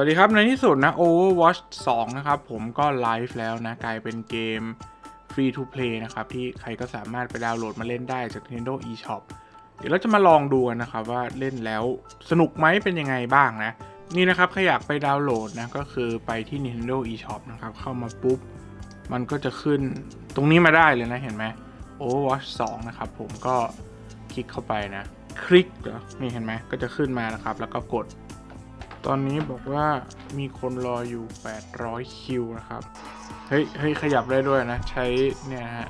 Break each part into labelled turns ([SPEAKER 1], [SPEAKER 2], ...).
[SPEAKER 1] วัสดีครับในที่สุดนะ Overwatch 2 นะครับ ผมก็ไลฟ์แล้วนะ กลายเป็นเกม Free to Play นะครับ ที่ใครก็สามารถไปดาวน์โหลดมาเล่นได้จาก Nintendo eShop เดี๋ยวเราจะมาลองดูกันนะครับว่าเล่นแล้วสนุกไหมเป็นยังไงบ้างนะ นี่นะครับใครอยากไปดาวน์โหลดนะ ก็คือไปที่ Nintendo eShop นะครับ เข้ามาปุ๊บ มันก็จะขึ้นตรงนี้มาได้เลยนะเห็นไหม Overwatch 2 นะครับ ผมก็คลิกเข้าไปนะ คลิกเหรอนี่เห็นไหมก็จะขึ้นมานะครับ แล้วก็กด ตอนนี้บอกว่ามีคนรออยู่ 800 คิวนะครับ เฮ้ย เฮ้ย ขยับได้ด้วยนะ ใช้เนี่ยฮะ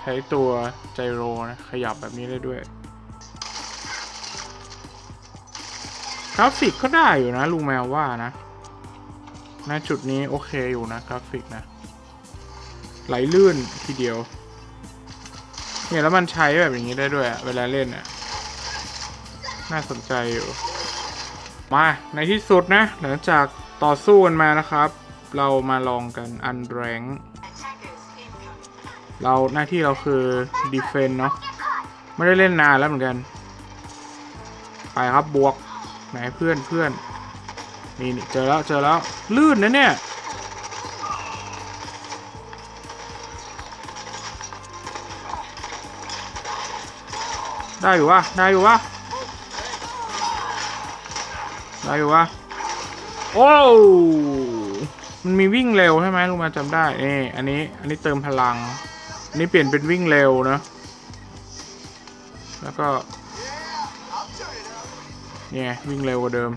[SPEAKER 1] ใช้ตัวไจโรนะ ขยับแบบนี้ได้ด้วย กราฟิกก็ได้อยู่นะลุงแมวว่านะณจุดนี้โอเคอยู่นะกราฟิกนะ ไหลลื่นทีเดียว เนี่ยแล้วมันใช้แบบอย่างนี้ได้ด้วย เวลาเล่นอะ น่าสนใจอยู่ มาในที่สุดนะ หลังจากต่อสู้กันมานะครับ เรามาลองกันอันแรงเราหน้าที่เราคือดีเฟนเนาะไม่ได้เล่นนานแล้วเหมือนกัน ไปครับบวก ไหนเพื่อนเพื่อนนี่เจอแล้วเจอแล้วลื่นนะเนี่ยได้อยู่วะได้อยู่วะ ได้อยู่วะ โอ้มันมีวิ่งเร็วใช่ไหมลุงมาจำได้นี่อันนี้ อันนี้เติมพลัง อันนี้เปลี่ยนเป็นวิ่งเร็วนะ แล้วก็ เนี่ย วิ่งเร็วกว่าเดิม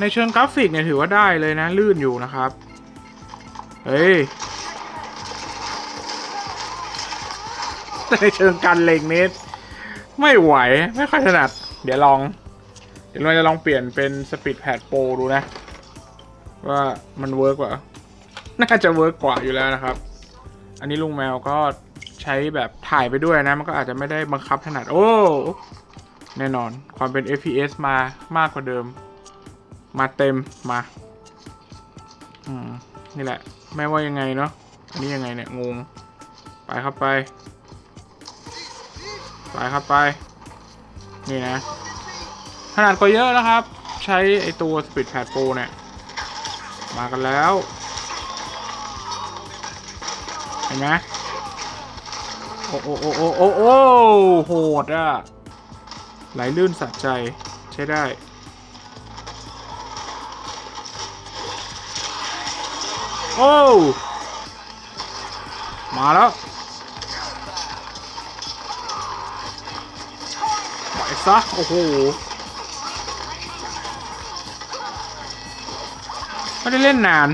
[SPEAKER 1] ในเชิงกราฟิกเนี่ยถือว่าได้เลยนะ ลื่นอยู่นะครับ เฮ้ยแต่ในเชิงการเล็งนิดไม่ไหว ไม่ค่อยถนัด เดี๋ยวลอง เดี๋ยวเราจะลองเปลี่ยนเป็นสปีดแพดโปรดูนะ ว่ามันเวิร์กกว่า น่าจะเวิร์กกว่าอยู่แล้วนะครับ อันนี้ลุงแมวก็ใช้แบบถ่ายไปด้วยนะ มันก็อาจจะไม่ได้บังคับถนัด โอ้ แน่นอนความเป็น FPS มามากกว่าเดิม มาเต็มมา อืม นี่แหละ ไม่ว่ายังไงเนาะอันนี้ยังไงเนี่ย งง ไปครับไป ไปครับไป นี่นะ ขนาดก็เยอะนะครับ ใช้ไอตัว Speed Pad Pro เนี่ย มากันแล้ว เห็นไหมโอ้โอ้โอ้โอ้โอ้โอ้โหดอะ ไหลลื่นสะใจใช้ได้โอ้ มาแล้วปซะ โอ้โห ไม่ได้เล่นนาน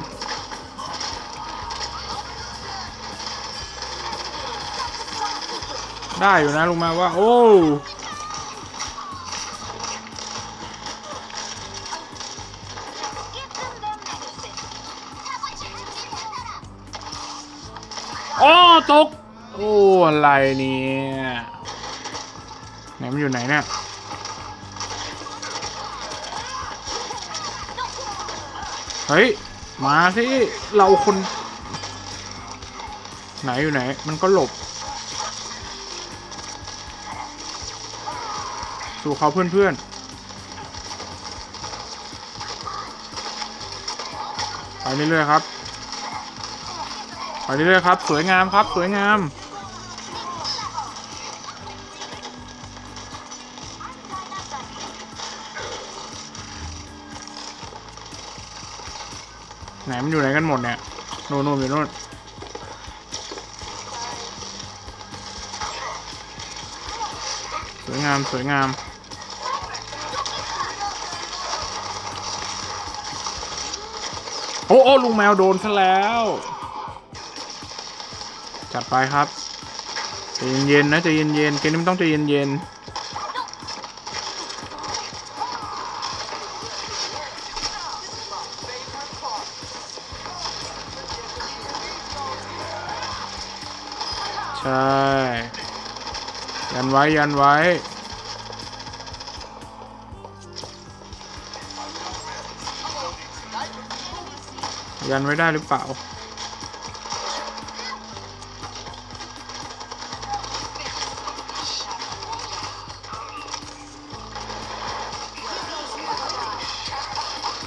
[SPEAKER 1] ได้อยู่นะลุงมาว่า โอ้โอ้ตก โอ้ อะไรเนี่ย ไหนมันอยู่ไหนเนี่ย เฮ้ย มาสิเราคน ไหนอยู่ไหน มันก็หลบ สู่เขาเพื่อนๆ ไปเรื่อยๆครับ ไปเรื่อยๆครับ สวยงามครับ สวยงาม ไหนมันอยู่ไหนกันหมดเนี่ยโน่นโน่นอยู่โน่นสวยงามสวยงามโอ้โอ้ลุงแมวโดนซะแล้ว จัดไปครับใจเย็นๆนะใจเย็นๆเกมนี้มันต้องใจเย็นๆ ใช่ ยันไว้ ยันไว้ ยันไว้ได้หรือเปล่า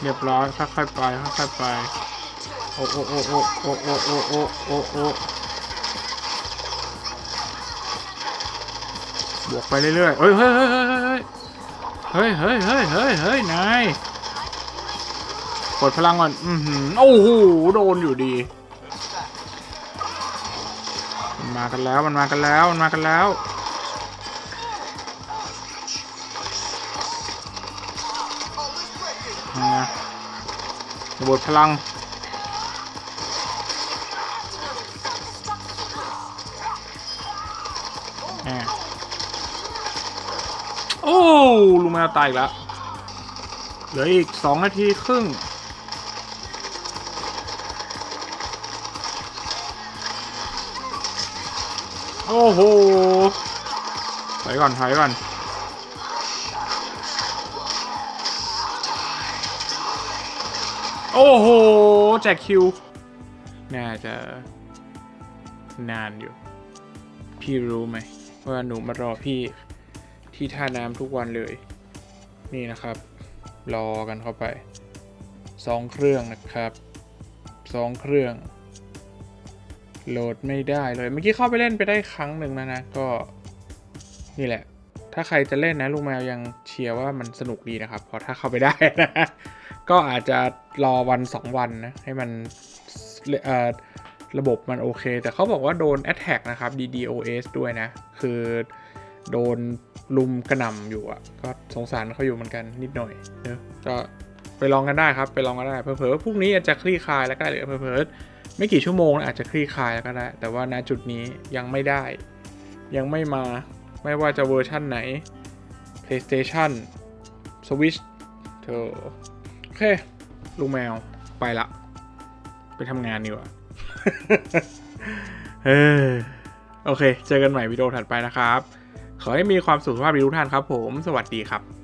[SPEAKER 1] เรียบร้อยค่อยๆไปค่อยๆไป โอ้โอ้โอ้โอ้โอ้โอ้โอ้โอ้โอ้ บวกไปเรื่อยๆเฮ้ยเฮ้ยเฮ้ยเฮ้ยเฮ้ยเฮ้ยเฮ้ยเฮ้ยเฮ้ยนายกดพลังก่อนอือหือโอ้โหโดนอยู่ดี มันมากันแล้วมันมากันแล้วมันมากันแล้วระเบิดพลังแหม โอ้ลูมวตายอีกแล้วเหลืออีกสองนาทีครึ่ง โอ้โหถอยก่อนถอยก่อนโอ้โห แจกคิว น่าจะนานอยู่ พี่รู้ไหมว่าหนูมารอพี่ ที่ท่าน้ำทุกวันเลย นี่นะครับ รอกันเข้าไปสองเครื่องนะครับสองเครื่อง โหลดไม่ได้เลย เมื่อกี้เข้าไปเล่นไปได้ครั้งหนึ่งแล้วนะ ก็นี่แหละ ถ้าใครจะเล่นนะลูกแมวยังเชียร์ว่ามันสนุกดีนะครับ เพราะถ้าเข้าไปได้นะ ก็อาจจะรอวันสองวันนะ ให้มันระบบมันโอเค แต่เขาบอกว่าโดน Attack นะครับ DDoS ด้วยนะ คือโดน ลุมกระหน่ำอยู่อะ ก็สงสารเขาอยู่เหมือนกันนิดหน่อยเนอะก็ไปลองกันได้ครับ ไปลองกันได้ เผลอๆพรุ่งนี้อาจจะคลี่คลายแล้วก็ได้หรือเผลอๆไม่กี่ชั่วโมงอาจจะคลี่คลายแล้วก็ได้ แต่ว่าณจุดนี้ยังไม่ได้ ยังไม่มา ไม่ว่าจะเวอร์ชั่นไหน PlayStation Switch เธอโอเคลุงแมวไปละ ไปทำงานดีกว่าเออโอเค เจอกันใหม่วิดีโอถัดไปนะครับ ขอให้มีความสุขสุภาพดีทุกท่านครับผม สวัสดีครับ